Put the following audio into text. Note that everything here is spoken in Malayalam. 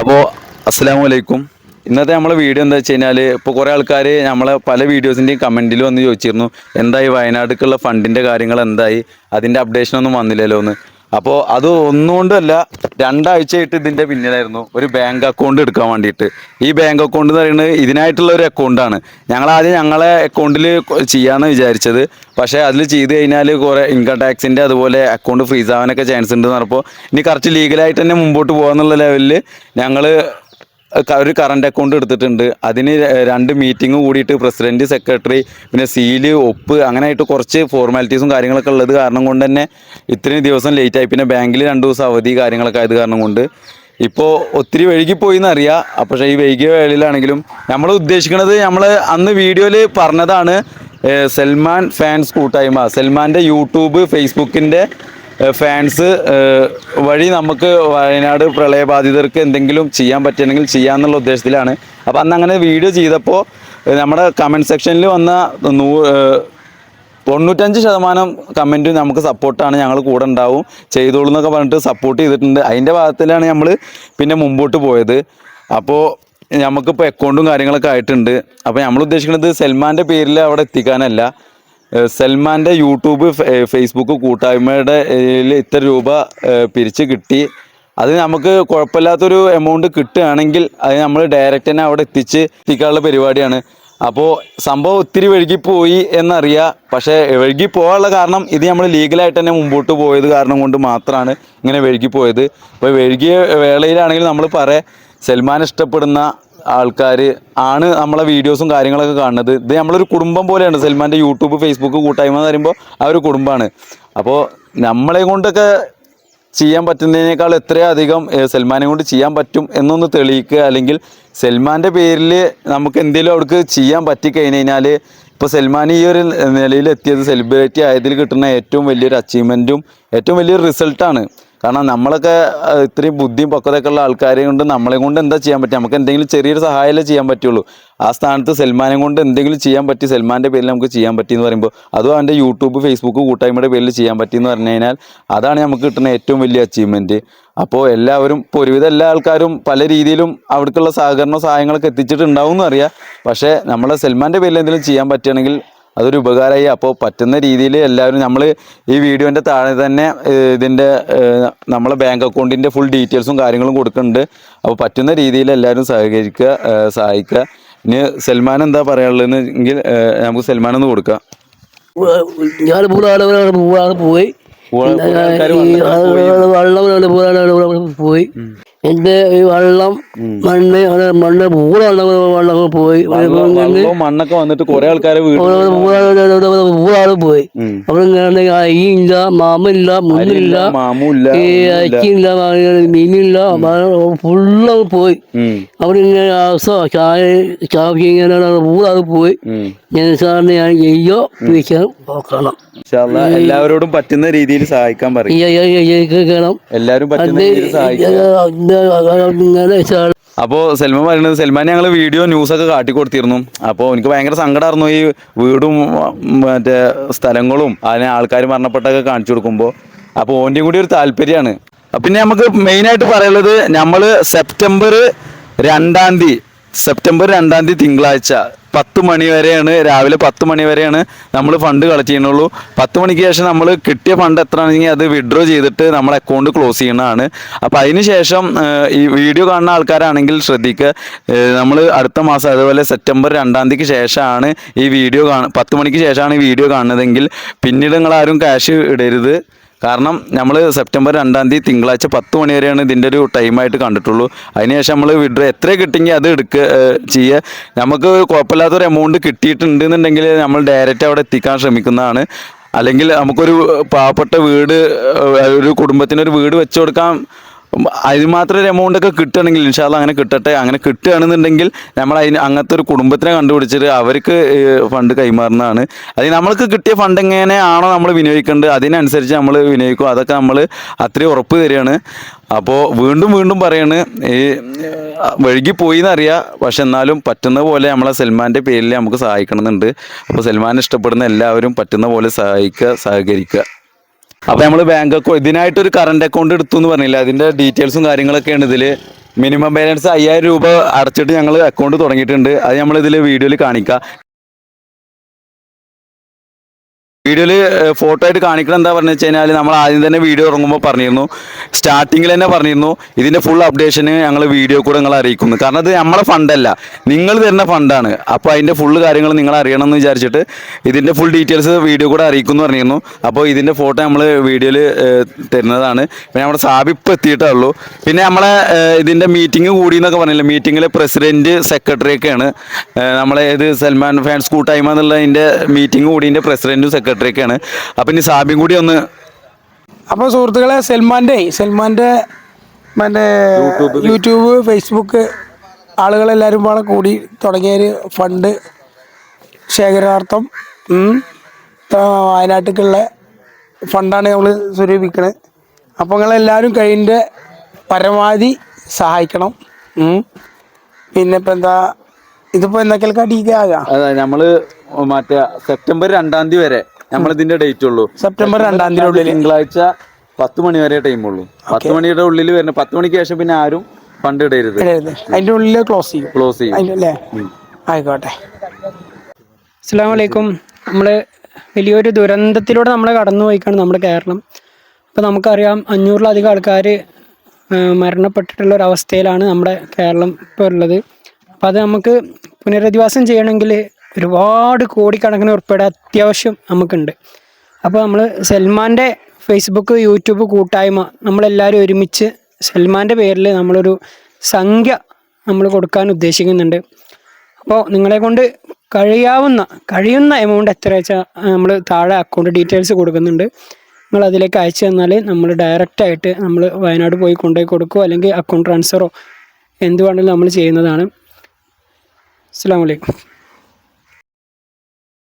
അപ്പോൾ അസ്സലാമു അലൈക്കും. ഇന്നത്തെ നമ്മളെ വീഡിയോ എന്താ വെച്ച് കഴിഞ്ഞാൽ ഇപ്പോൾ കുറേ ആൾക്കാർ നമ്മളെ പല വീഡിയോസിന്റെയും കമന്റിൽ വന്ന് ചോദിച്ചിരുന്നു. എന്തായി വയനാട്ടിലേക്കുള്ള ഫണ്ടിന്റെ കാര്യങ്ങൾ എന്തായി അതിന്റെ അപ്ഡേഷൻ ഒന്നും വന്നില്ലല്ലോ എന്ന് അപ്പോൾ അത് ഒന്നുകൊണ്ടല്ല രണ്ടാഴ്ചയായിട്ട് ഇതിന്റെ പിന്നിലായിരുന്നു ഒരു ബാങ്ക് അക്കൗണ്ട് എടുക്കാൻ വേണ്ടിയിട്ട്. ഈ ബാങ്ക് അക്കൗണ്ട് എന്ന് പറയുന്നത് ഇതിനായിട്ടുള്ള ഒരു അക്കൗണ്ടാണ് ഞങ്ങൾ ആദ്യം ഞങ്ങളെ അക്കൗണ്ടിൽ ചെയ്യാമെന്ന് വിചാരിച്ചത്. പക്ഷേ അതിൽ ചെയ്ത് കഴിഞ്ഞാൽ കുറേ ഇൻകം ടാക്സിന്റെ അതുപോലെ അക്കൗണ്ട് ഫ്രീസ് ആവാനൊക്കെ ചാൻസ് ഉണ്ട് എന്ന് പറഞ്ഞപ്പോൾ ഇനി കറക്റ്റ് ലീഗലായിട്ട് തന്നെ മുമ്പോട്ട് പോകാന്നുള്ള ലെവലിൽ ഞങ്ങൾ ഒരു കറണ്ട് അക്കൗണ്ട് എടുത്തിട്ടുണ്ട്. അതിന് രണ്ട് മീറ്റിംഗ് കൂടിയിട്ട് പ്രസിഡന്റ് സെക്രട്ടറി പിന്നെ സീൽ ഒപ്പ് അങ്ങനെ ആയിട്ട് കുറച്ച് ഫോർമാലിറ്റീസും കാര്യങ്ങളൊക്കെ ഉള്ളത് കാരണം കൊണ്ട് തന്നെ ഇത്രയും ദിവസം ലേറ്റ് ആയി. പിന്നെ ബാങ്കിൽ രണ്ട് ദിവസം അവധി കാര്യങ്ങളൊക്കെ ആയത് കാരണം കൊണ്ട്. ഇപ്പോൾ ഒത്തിരി വൈകിപ്പോയി എന്നറിയാം പക്ഷേ ഈ വൈകിയ വേളയിലാണെങ്കിലും നമ്മൾ ഉദ്ദേശിക്കുന്നത് നമ്മൾ അന്ന് വീഡിയോയിൽ പറഞ്ഞതാണ് സൽമാൻ ഫാൻസ് കൂട്ടായ്മ. സൽമാന്റെ യൂട്യൂബ് ഫേസ്ബുക്കിന്റെ ഫാൻസ് വഴി നമുക്ക് വയനാട് പ്രളയബാധിതർക്ക് എന്തെങ്കിലും ചെയ്യാൻ പറ്റുമെങ്കിൽ ചെയ്യാന്നുള്ള ഉദ്ദേശത്തിലാണ്. അപ്പോൾ അന്ന് അങ്ങനെ വീഡിയോ ചെയ്തപ്പോൾ നമ്മുടെ കമന്റ് സെക്ഷനിൽ വന്ന നൂ തൊണ്ണൂറ്റഞ്ച് ശതമാനം കമന്റും നമുക്ക് സപ്പോർട്ടാണ് ഞങ്ങൾ കൂടെ ഉണ്ടാവും. ചെയ്തോളൂ എന്നൊക്കെ പറഞ്ഞിട്ട് സപ്പോർട്ട് ചെയ്തിട്ടുണ്ട്. അതിന്റെ ഭാഗത്തിലാണ് നമ്മൾ പിന്നെ മുമ്പോട്ട് പോയത്. അപ്പോൾ നമുക്കിപ്പോൾ അക്കൗണ്ടും കാര്യങ്ങളൊക്കെ ആയിട്ടുണ്ട്. അപ്പോൾ നമ്മൾ ഉദ്ദേശിക്കുന്നത് സൽമാന്റെ പേരിൽ അവിടെ എത്തിക്കാനല്ല. സൽമാന്റെ യൂട്യൂബ് ഫേസ്ബുക്ക് കൂട്ടായ്മയുടെ ഇത്ര രൂപ പിരിച്ചു കിട്ടി. അത് നമുക്ക് കുഴപ്പമില്ലാത്തൊരു എമൗണ്ട് കിട്ടുകയാണെങ്കിൽ അത് നമ്മൾ ഡയറക്റ്റ് തന്നെ അവിടെ എത്തിച്ച് എത്തിക്കാനുള്ള പരിപാടിയാണ്. അപ്പോൾ സംഭവം ഒത്തിരി വഴുകിപ്പോയി എന്നറിയാം. പക്ഷേ വഴുകി പോകാനുള്ള കാരണം ഇത് നമ്മൾ ലീഗലായിട്ട് തന്നെ മുമ്പോട്ട് പോയത് കാരണം കൊണ്ട് മാത്രമാണ് ഇങ്ങനെ വഴുകിപ്പോയത്. അപ്പോൾ വഴുകിയ വേളയിലാണെങ്കിൽ നമ്മൾ പറയാം സൽമാൻ ഇഷ്ടപ്പെടുന്ന ആൾക്കാർ ആണ് നമ്മളെ വീഡിയോസും കാര്യങ്ങളൊക്കെ കാണുന്നത്. ഇത് നമ്മളൊരു കുടുംബം പോലെയാണ്. സൽമാന്റെ യൂട്യൂബ് ഫേസ്ബുക്ക് കൂട്ടായ്മ എന്ന് പറയുമ്പോൾ ആ ഒരു കുടുംബമാണ്. അപ്പോൾ നമ്മളെ കൊണ്ടൊക്കെ ചെയ്യാൻ പറ്റുന്നതിനേക്കാൾ എത്രയധികം സൽമാനെ കൊണ്ട് ചെയ്യാൻ പറ്റും എന്നൊന്ന് തെളിയിക്കുക. അല്ലെങ്കിൽ സൽമാന്റെ പേരിൽ നമുക്ക് എന്തെങ്കിലും അവിടേക്ക് ചെയ്യാൻ പറ്റിക്കഴിഞ്ഞ് കഴിഞ്ഞാൽ ഇപ്പോൾ സൽമാൻ ഈ ഒരു നിലയിൽ എത്തിയത് സെലിബ്രിറ്റി ആയതിൽ കിട്ടുന്ന ഏറ്റവും വലിയൊരു അച്ചീവ്മെന്റും ഏറ്റവും വലിയൊരു റിസൾട്ടാണ് കാരണം നമ്മളൊക്കെ ഇത്രയും ബുദ്ധിയും പക്വതയൊക്കെ ഉള്ള ആൾക്കാരെ കൊണ്ട് നമ്മളെ കൊണ്ട് എന്താ ചെയ്യാൻ പറ്റുക? നമുക്ക് എന്തെങ്കിലും ചെറിയൊരു സഹായമല്ലേ ചെയ്യാൻ പറ്റുള്ളൂ. ആ സ്ഥാനത്ത് സൽമാനെ കൊണ്ട് എന്തെങ്കിലും ചെയ്യാൻ പറ്റി സൽമാന്റെ പേരിൽ നമുക്ക് ചെയ്യാൻ പറ്റി എന്ന് പറയുമ്പോൾ അതും അവന്റെ യൂട്യൂബ് ഫേസ്ബുക്ക് കൂട്ടായ്മയുടെ പേരിൽ ചെയ്യാൻ പറ്റിയെന്ന് പറഞ്ഞു കഴിഞ്ഞാൽ അതാണ് നമുക്ക് കിട്ടുന്ന ഏറ്റവും വലിയ അച്ചീവ്മെന്റ് അപ്പോൾ എല്ലാവരും ഇപ്പോൾ ഒരുവിധം എല്ലാ ആൾക്കാരും പല രീതിയിലും അവിടേക്കുള്ള സഹകരണ സഹായങ്ങളൊക്കെ എത്തിച്ചിട്ടുണ്ടാവും എന്നറിയാം പക്ഷേ നമ്മളെ സൽമാന്റെ പേരിൽ എന്തെങ്കിലും ചെയ്യാൻ പറ്റുകയാണെങ്കിൽ അതൊരു ഉപകാരമായി അപ്പോൾ പറ്റുന്ന രീതിയിൽ എല്ലാവരും നമ്മൾ ഈ വീഡിയോന്റെ താഴെ തന്നെ ഇതിന്റെ നമ്മളെ ബാങ്ക് അക്കൗണ്ടിന്റെ ഫുൾ ഡീറ്റെയിൽസും കാര്യങ്ങളും കൊടുക്കുന്നുണ്ട്. അപ്പോൾ പറ്റുന്ന രീതിയിൽ എല്ലാവരും സഹകരിക്കുക സഹായിക്കുക. ഇനി സൽമാൻ എന്താ പറയാനുള്ളതെന്ന് എങ്കിൽ നമുക്ക് സൽമാൻ ഒന്ന് കൊടുക്കാം ഞാൻ പോയി. വെള്ളം പോയി. എന്റെ ഈ വെള്ളം മണ്ണ് മണ്ണ് പൂള വെള്ളം പോയി. മണ്ണൊക്കെ വന്നിട്ട് കുറെ ആൾക്കാരെ പൂരാണ് പോയി. അവിടെ ഇങ്ങനെ മാമില്ല മുന്നില്ല ഈ അച്ചില്ല മീനില്ല ഫുള്ള് പോയി അവിടെ ഇങ്ങനെ ചായ ചാപ്പി ഇങ്ങനെ അത് പോയി ഞാൻ സാറിന് ഞാൻ ചെയ്യോ പിടിക്കാൻ നോക്കണം എല്ലാവരോടും പറ്റുന്ന രീതിയിൽ സഹായിക്കാൻ പറയും എല്ലാവരും പറ്റുന്ന രീതിയിൽ സഹായിക്കാം അപ്പോൾ സൽമാൻ പറയുന്നത് സൽമാൻ ഞങ്ങൾ വീഡിയോ ന്യൂസൊക്കെ കാട്ടി കൊടുത്തിരുന്നു. അപ്പോൾ എനിക്ക് ഭയങ്കര സങ്കടമായിരുന്നു ഈ വീടും മറ്റേ സ്ഥലങ്ങളും അതിനെ ആൾക്കാർ മരണപ്പെട്ടൊക്കെ കാണിച്ചു കൊടുക്കുമ്പോൾ അപ്പോൾ ഓന്റെയും കൂടി ഒരു താല്പര്യമാണ്. പിന്നെ നമുക്ക് മെയിനായിട്ട് പറയുള്ളത് നമ്മൾ സെപ്റ്റംബർ രണ്ടാം തീയതി സെപ്റ്റംബർ രണ്ടാം തീയതി തിങ്കളാഴ്ച പത്ത് മണി വരെയാണ് രാവിലെ പത്ത് മണി വരെയാണ് നമ്മൾ ഫണ്ട് കളക്ട് ചെയ്യുന്നുള്ളൂ. പത്ത് മണിക്ക് ശേഷം നമ്മൾ കിട്ടിയ ഫണ്ട് എത്ര ആണെങ്കിൽ അത് വിഡ്രോ ചെയ്തിട്ട് നമ്മൾ അക്കൗണ്ട് ക്ലോസ് ചെയ്യുന്നതാണ്. അപ്പോൾ അതിന് ശേഷം ഈ വീഡിയോ കാണുന്ന ആൾക്കാരാണെങ്കിൽ ശ്രദ്ധിക്കുക നമ്മൾ അടുത്ത മാസം അതുപോലെ സെപ്റ്റംബർ രണ്ടാം തീയതിക്ക് ശേഷമാണ് ഈ വീഡിയോ കാണുക പത്ത് മണിക്ക് ശേഷമാണ് ഈ വീഡിയോ കാണുന്നതെങ്കിൽ പിന്നീട് നിങ്ങൾ ആരും ക്യാഷ് ഇടരുത്. കാരണം നമ്മൾ സെപ്റ്റംബർ രണ്ടാം തീയതി തിങ്കളാഴ്ച പത്ത് മണി വരെയാണ് ഇതിന്റെ ഒരു ടൈമായിട്ട് കണ്ടിട്ടുള്ളൂ. അതിനുശേഷം നമ്മൾ വിഡ്രോ എത്ര കിട്ടിയെങ്കിൽ അത് എടുക്കുക ചെയ്യുക നമുക്ക് കുഴപ്പമില്ലാത്തൊരു എമൗണ്ട് കിട്ടിയിട്ടുണ്ട് എന്നുണ്ടെങ്കിൽ നമ്മൾ ഡയറക്റ്റ് അവിടെ എത്തിക്കാൻ ശ്രമിക്കുന്നതാണ്. അല്ലെങ്കിൽ നമുക്കൊരു പാവപ്പെട്ട വീട് ഒരു കുടുംബത്തിനൊരു വീട് വെച്ചു കൊടുക്കാൻ അതിന് മാത്രം ഒരു എമൗണ്ട് ഒക്കെ കിട്ടുകയാണെങ്കിൽ ഇൻഷാല്ല അങ്ങനെ കിട്ടട്ടെ. അങ്ങനെ കിട്ടുകയാണെന്നുണ്ടെങ്കിൽ നമ്മൾ അതിന് അങ്ങനത്തെ ഒരു കുടുംബത്തിനെ കണ്ടുപിടിച്ചിട്ട് അവർക്ക് ഫണ്ട് കൈമാറുന്നതാണ്. അത് നമ്മൾക്ക് കിട്ടിയ ഫണ്ട് എങ്ങനെയാണോ നമ്മൾ വിനിയോഗിക്കേണ്ടത് അതിനനുസരിച്ച് നമ്മൾ വിനിയോഗിക്കും. അതൊക്കെ നമ്മൾ അത്രയും ഉറപ്പ് തരികയാണ്. അപ്പോൾ വീണ്ടും വീണ്ടും പറയാണ് ഈ വഴുകിപ്പോയി എന്നറിയാം പക്ഷെ എന്നാലും പറ്റുന്ന പോലെ നമ്മളെ സൽമാന്റെ പേരിൽ നമുക്ക് സഹായിക്കണമെന്നുണ്ട്. അപ്പോൾ സൽമാൻ ഇഷ്ടപ്പെടുന്ന എല്ലാവരും പറ്റുന്ന പോലെ സഹായിക്കുക സഹകരിക്കുക. അപ്പൊ നമ്മൾ ബാങ്ക് അക്കൗണ്ട് ഇതിനായിട്ട് ഒരു കറണ്ട് അക്കൗണ്ട് എടുത്തു എന്ന് പറഞ്ഞില്ല? അതിന്റെ ഡീറ്റെയിൽസും കാര്യങ്ങളൊക്കെ കാര്യങ്ങളൊക്കെയാണ് ഇതിൽ. മിനിമം ബാലൻസ് അയ്യായിരം രൂപ അടച്ചിട്ട് ഞങ്ങൾ അക്കൗണ്ട് തുടങ്ങിയിട്ടുണ്ട്. അത് നമ്മൾ ഇതിൽ വീഡിയോയിൽ കാണിക്കാം. വീഡിയോയിൽ ഫോട്ടോ ആയിട്ട് കാണിക്കണം എന്താ പറഞ്ഞു വെച്ച് കഴിഞ്ഞാൽ നമ്മൾ ആദ്യം തന്നെ വീഡിയോ ഇറങ്ങുമ്പോൾ പറഞ്ഞിരുന്നു. സ്റ്റാർട്ടിങ്ങിൽ തന്നെ പറഞ്ഞിരുന്നു. ഇതിന്റെ ഫുൾ അപ്ഡേഷന് ഞങ്ങൾ വീഡിയോ കൂടെ നിങ്ങൾ അറിയിക്കുന്നു. കാരണം ഇത് നമ്മളെ ഫണ്ടല്ല നിങ്ങൾ തരുന്ന ഫണ്ടാണ് അപ്പോൾ അതിന്റെ ഫുൾ കാര്യങ്ങൾ നിങ്ങൾ അറിയണം എന്ന് വിചാരിച്ചിട്ട് ഇതിന്റെ ഫുൾ ഡീറ്റെയിൽസ് വീഡിയോ കൂടെ അറിയിക്കുമെന്ന് പറഞ്ഞിരുന്നു. അപ്പോൾ ഇതിന്റെ ഫോട്ടോ നമ്മൾ വീഡിയോയിൽ തരുന്നതാണ്. പിന്നെ നമ്മുടെ സാബ് ഇപ്പോൾ എത്തിയിട്ടേ ഉള്ളൂ പിന്നെ നമ്മളെ ഇതിന്റെ മീറ്റിംഗ് കൂടി എന്നൊക്കെ പറഞ്ഞില്ല? മീറ്റിങ്ങിൽ പ്രസിഡന്റ് സെക്രട്ടറി ഒക്കെയാണ്. ഏഹ്, നമ്മളെ ഇത് സൽമാൻ ഫാൻസ് കൂട്ടായ്മ എന്നുള്ളതിന്റെ മീറ്റിംഗ് കൂടിന്റെ പ്രസിഡന്റും സെക്രട്ടറി ഒക്കെയാണ് അപ്പം ഇനി സാബിയും കൂടി ഒന്ന് അപ്പോൾ സുഹൃത്തുക്കളെ സൽമാന്റെ സൽമാന്റെ മറ്റേ യൂട്യൂബ് ഫേസ്ബുക്ക് ആളുകളെല്ലാവരും പാടെ കൂടി തുടങ്ങിയൊരു ഫണ്ട് ശേഖരണാർത്ഥം വയനാട്ടിലുള്ള വയനാട്ടിലേക്കുള്ള ഫണ്ടാണ് നമ്മൾ സ്വരൂപിക്കുന്നത് അപ്പോൾ നിങ്ങളെല്ലാവരും കഴിന്റെ പരമാവധി സഹായിക്കണം. പിന്നെ ഇപ്പം എന്താ ഇതിപ്പോൾ എന്തൊക്കെ അടിക്കാകാം അതെ നമ്മൾ മറ്റേ സെപ്റ്റംബർ രണ്ടാം തീയതി വരെ നമ്മൾ ഇതിന്റെ ഡേറ്റ് ഉള്ളൂ. സെപ്റ്റംബർ രണ്ടാം തീയതി ഉള്ളിൽ തിങ്കളാഴ്ച പത്ത് മണി വരെ ടൈം ഉള്ളൂ. പത്ത് മണിയുടെ ഉള്ളിൽ വരുന്ന പത്ത് മണിക്ക് ശേഷം പിന്നെ ആരും ഫണ്ട് ഇടരുത്. അതിന്റെ അതിന്റെ ഉള്ളിൽ ക്ലോസ് ചെയ്യും. ക്ലോസ് ചെയ്യും അല്ലേ? ആയിക്കോട്ടെ. അസ്സാം വലൈക്കും നമ്മൾ വലിയൊരു ദുരന്തത്തിലൂടെ നമ്മൾ കടന്നു പോയിക്കാണ് നമ്മുടെ കേരളം. അപ്പോൾ നമുക്കറിയാം അഞ്ഞൂറിലധികം ആൾക്കാർ മരണപ്പെട്ടിട്ടുള്ള ഒരു അവസ്ഥയിലാണ് നമ്മുടെ കേരളം ഇപ്പോൾ ഉള്ളത്. അപ്പോൾ അത് നമുക്ക് പുനരധിവാസം ചെയ്യണമെങ്കിൽ ഒരുപാട് കോടിക്കണക്കിന് ഉൾപ്പെടെ അത്യാവശ്യം നമുക്കുണ്ട്. അപ്പോൾ നമ്മൾ സൽമാന്റെ ഫേസ്ബുക്ക് യൂട്യൂബ് കൂട്ടായ്മ നമ്മളെല്ലാവരും ഒരുമിച്ച് സൽമാന്റെ പേരിൽ നമ്മളൊരു സംഖ്യ നമ്മൾ കൊടുക്കാൻ ഉദ്ദേശിക്കുന്നുണ്ട്. അപ്പോൾ നിങ്ങളെ കൊണ്ട് കഴിയാവുന്ന കഴിയുന്ന എമൗണ്ട് എത്ര വെച്ചാൽ നമ്മൾ താഴെ അക്കൗണ്ട് ഡീറ്റെയിൽസ് കൊടുക്കുന്നുണ്ട്. നിങ്ങൾ അതിലേക്ക് അയച്ചു തന്നാൽ നമ്മൾ ഡയറക്റ്റ് ആയിട്ട് നമ്മൾ വയനാട് പോയി കൊണ്ടുപോയി കൊടുക്കുകയോ അല്ലെങ്കിൽ അക്കൗണ്ട് ട്രാൻസ്ഫറോ എന്ത് വേണമെങ്കിലും നമ്മൾ ചെയ്യുന്നതാണ്. അസ്സാം വലൈക്കും